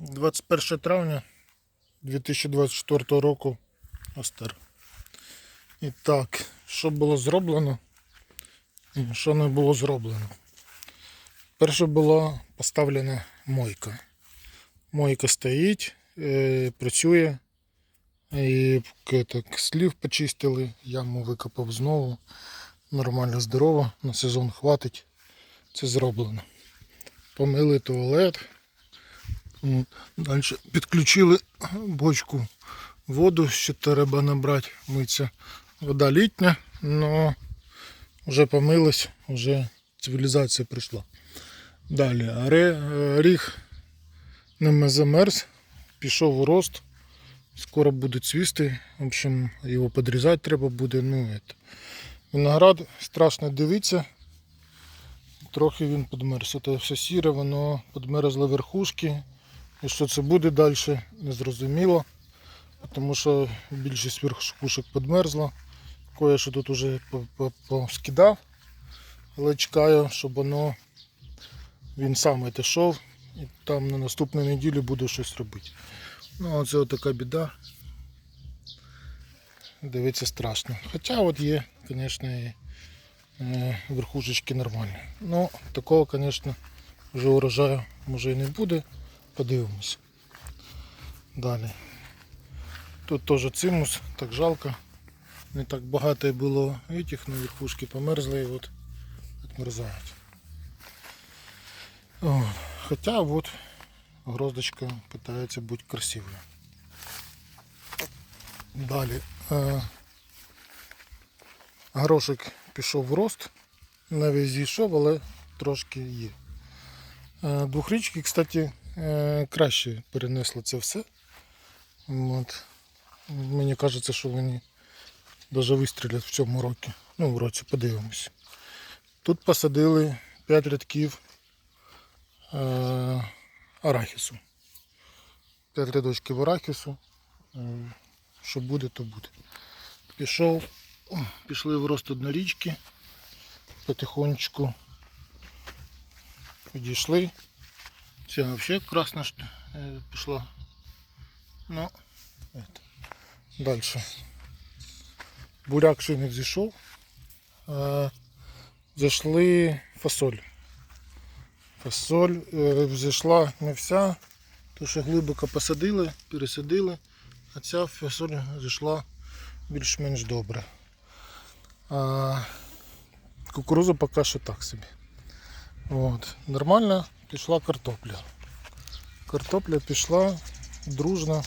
21 травня 2024 року Астер. І так, що було зроблено і що не було зроблено. Перше була поставлена мойка. Мойка стоїть, е, працює. І так, слів почистили, яму викопав знову. Нормально здорово, на сезон хватить. Це зроблено. Помили туалет. Далі підключили бочку воду, що треба набрати, миться. Вода літня, але вже помилась, вже цивілізація прийшла. Далі аре- ріг не замерз, пішов у рост, скоро буде цвісти. В общем, його підрізати треба буде. Ну, это. Виноград страшно дивитися. Трохи він підмерз. Це все сіре, воно підмерзло верхушки. І що це буде далі, не зрозуміло. Тому що більшість верхушок підмерзла. Кое що тут по- поскидав. Але чекаю, щоб воно він сам відійшов і там на наступну неділю буду щось робити. Ну, оце така біда. Дивитися страшно. Хоча от є, звісно, і е, верхушечки нормальні. Ну, такого, звісно, вже урожаю може і не буде. Подивимось. Далі. Тут теж цимус, так жалко. Не так багато було этих, на верхушки померзли і от відмерзають. О, Хоча от гроздочка питається бути красивою. Далі. Е, горошик пішов в рост, не весь зійшов, але трошки є. Е, Двохрічки, кстати, краще перенесли це все. От. Мені кажеться, що вони навіть вистрілять в цьому році. Ну, в році подивимось. Тут посадили 5 рядків е, арахісу. 5 рядочків арахісу. Е, що буде, то буде. Пішов, пішли в рост однорічки. Потихонечку підійшли. Це взагалі красна ж, е, пішла. Ну, это. Далі. Буряк не зійшов. Зайшли фасоль. Фасоль е, взійшла не вся, то що глибоко посадили, пересадили, а ця фасоль зійшла більш-менш добре. А кукуруза поки що так собі. От. Нормально пішла картопля. Картопля пішла дружно.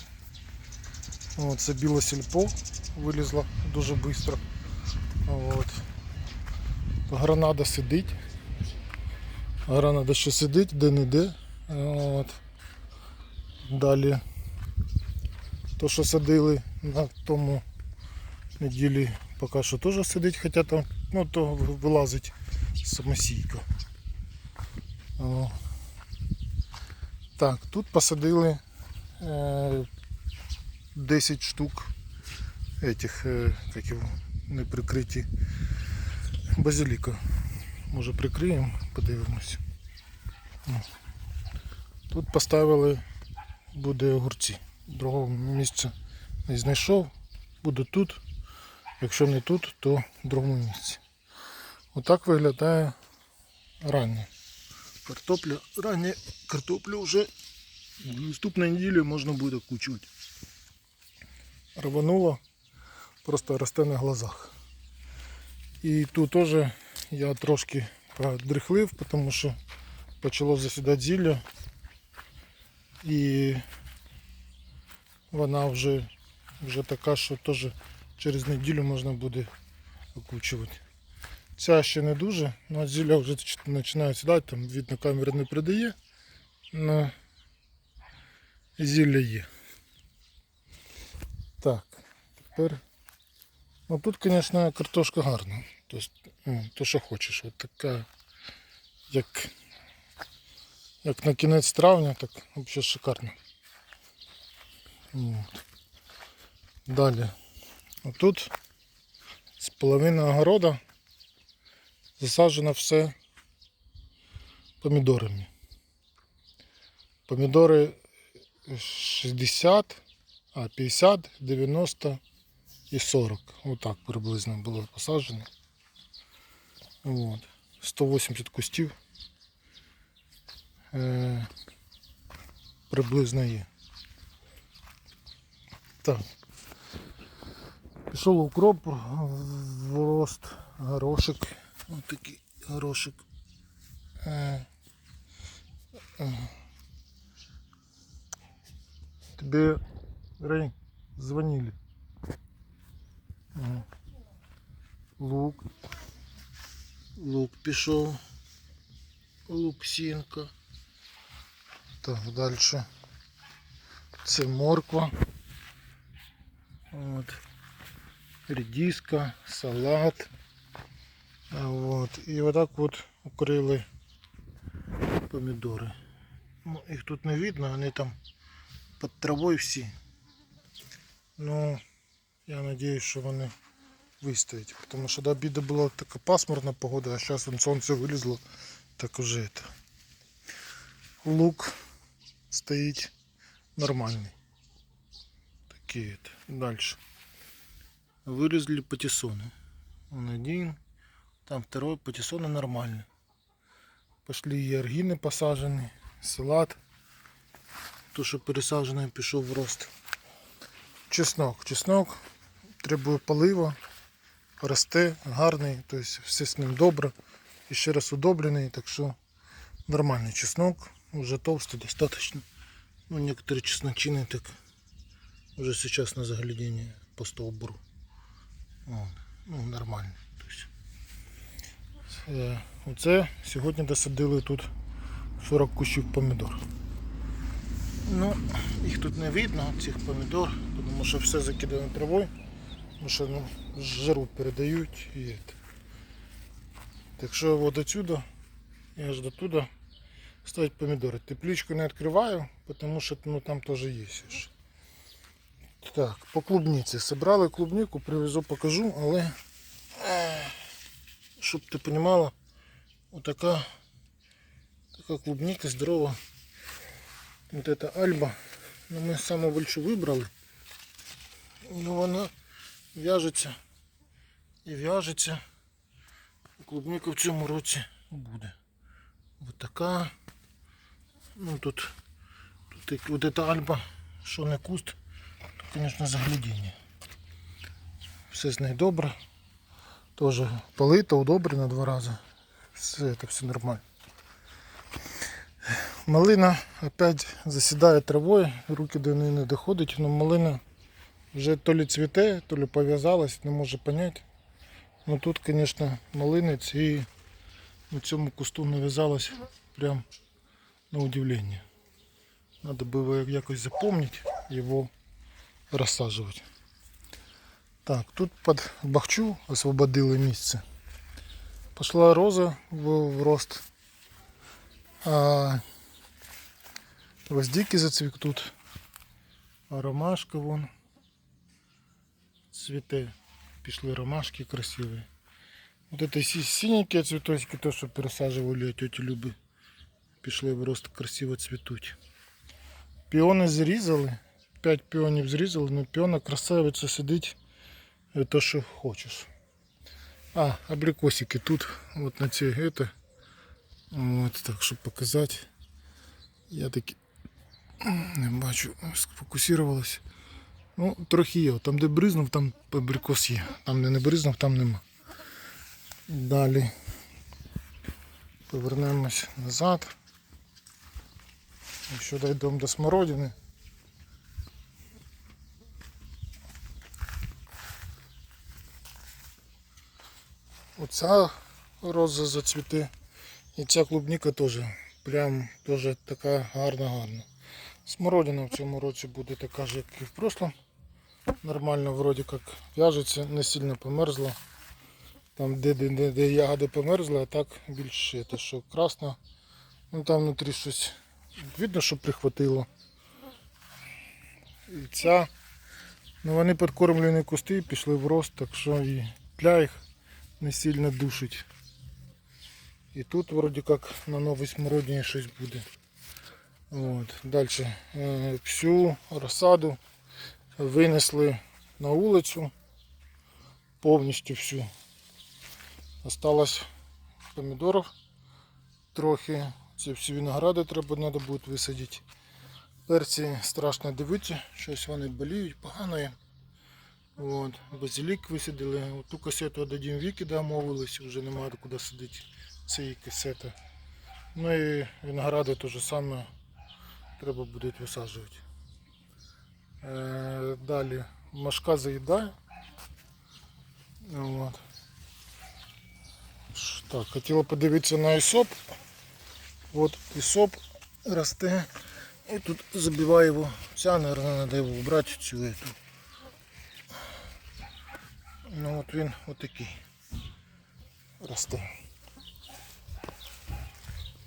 От, це біле сільпо вилізло дуже швидко. От. Гранада сидить. Гранада ще сидить, де-не-де. От. Далі то, що садили на тому неділі, поки що теж сидить, хоча там ну, то вилазить самосійка. О. Так, тут посадили е, 10 штук этих, е, як його, неприкриті базиліка. Може прикриємо, подивимось. Тут поставили буде огурці. Другого місця не знайшов. Буде тут. Якщо не тут, то в другому місці. Отак виглядає раннє. Картопля, раннє картоплю вже наступної неділі можна буде кучувати. Рвануло, просто росте на глазах. І тут теж я трошки подрихлив, тому що почало засідати зілля. І вона вже, вже така, що теж через неділю можна буде окучувати. Ця ще не дуже, але зілля вже починає сідати, там видно камера не передає, але зілля є. Так, тепер. Ну тут, звісно, картошка гарна. Тобто, ну, то, що хочеш. От така, як, як на кінець травня, так взагалі шикарно. От. Далі. Отут з половини огорода засаджено все помідорами. Помідори 60, а 50, 90 і 40. Отак приблизно було посаджено. От. 180 кустів. Е, приблизно є. Так. Пішов укроп в рост, горошик. Ось такий горошик. Е, е. Тебе, Рей, звонили. Лук. Лук пішов. Луксинка. Так, далі. Це морква. От. Редиска, салат. А Вот. І отак от укрили помідори. Ну, їх тут не видно, вони там під травою всі. Ну, я надіюсь, що вони вистоять. Тому що до обіду була така пасмурна погода, а зараз вон сонце вилізло, так уже это. Лук стоїть нормальний. Такие это. Дальше. Вырезали патиссоны. Он один, там второй патиссоны нормальные. Пошли и аргины посажены, салат. То, що пересаджений, пішов в рост. Чеснок. Чеснок требує полива, росте, гарний, тобто все з ним добре. І ще раз удобрений, так що нормальний чеснок, уже толстый достаточно. Ну, некоторые чесночины так уже сейчас на заглядение по столбуру. Вот. Ну, нормально. Е, оце сьогодні досадили тут 40 кущів помідор. Ну, їх тут не видно, цих помідор, тому що все закидано травою, тому що ну, жару передають і. Так що от отсюда і аж до туди ставить помідори. Тепличку не відкриваю, тому що ну, там теж є. Так, по клубниці. Собрали клубнику, привезу, покажу, але щоб ти розуміла, отака така клубника здорова. Вот это Альба. Ну, ми саму більшу вибрали. Ну вона в'яжеться і в'яжеться. Клубника в цьому році буде. Вот така. Ну тут, тут вот эта Альба, що не куст, то, звісно, заглядіння. Все з нею добре. Тоже полита, удобрена два рази. Все це все нормально. Малина опять засідає травою, руки до неї не доходять, але малина вже то ли цвіте, то ли пов'язалась, не можу зрозуміти. Ну тут, звісно, малинець і на цьому кусту нав'язалась прям на удивление. Надо было якось запомнить его рассаживать. Так, тут под бахчу освободили місце. Пошла роза в, в рост. А гвоздики зацвітуть. А ромашка вон цвіте. Пішли ромашки красиві. Вот это си- синенькие цветочки, то, что пересаживали от тети Люби, пішли в рост красиво цвітуть. Піони зрізали, 5 піонів зрізали, але піона красавиця сидить, е, То що хочеш. А, абрикосики тут, от на ці это. От так, щоб показати. Я таки не бачу, сфокусувалось. Ну, трохи є. Там, де бризнув, там абрикос є. Там, де не бризнув, там нема. Далі повернемось назад. Якщо дійдемо до смородини. Оця роза зацвіте. І ця клубніка теж прям теж така гарна-гарна. Смородина в цьому році буде така ж, як і в прошлом. Нормально вроді як в'яжеться, не сильно померзла. Там де, де, де, де ягоди померзли, а так більше те, що красно. Ну там внутрі щось видно, що прихватило. І ця, ну вони підкормлені кусти, пішли в рост, так що і тля їх не сильно душить. І тут вроді як на новій смородині щось буде. От. Далі е, всю розсаду винесли на вулицю. Повністю всю. Осталось помідорів трохи. Це всі виногради треба треба буде висадити. Перці страшно дивитися, щось вони боліють, погано їм. От. Базилік висадили. От Ту касету дадім віки, домовились, вже немає куди садити цієї касети. Ну і виногради те саме треба буде висаджувати. Е, далі машка заїдає. От. Так, хотіла подивитися на ісоп. От ісоп росте. І тут забиває його. Ця, мабуть, треба його убрати цю эту. Ну от він отакий росте.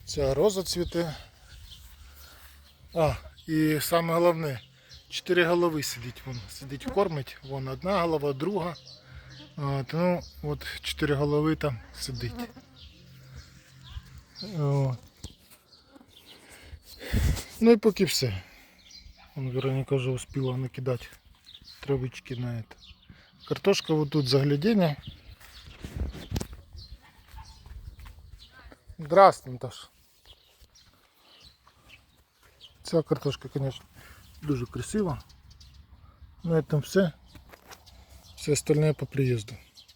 Ця роза цвіте. А, і саме головне, чотири голови сидить вон. Сидить кормить. Вон одна голова, друга. От, ну, от чотири голови там сидить. От. Ну і поки все. Вон Вероніка вже успіла накидати травички на это. Картошка вот тут загляденье. Здравствуй, Наташ. Ця картошка, конечно, дуже красива. На этом все. Все остальное по приезду.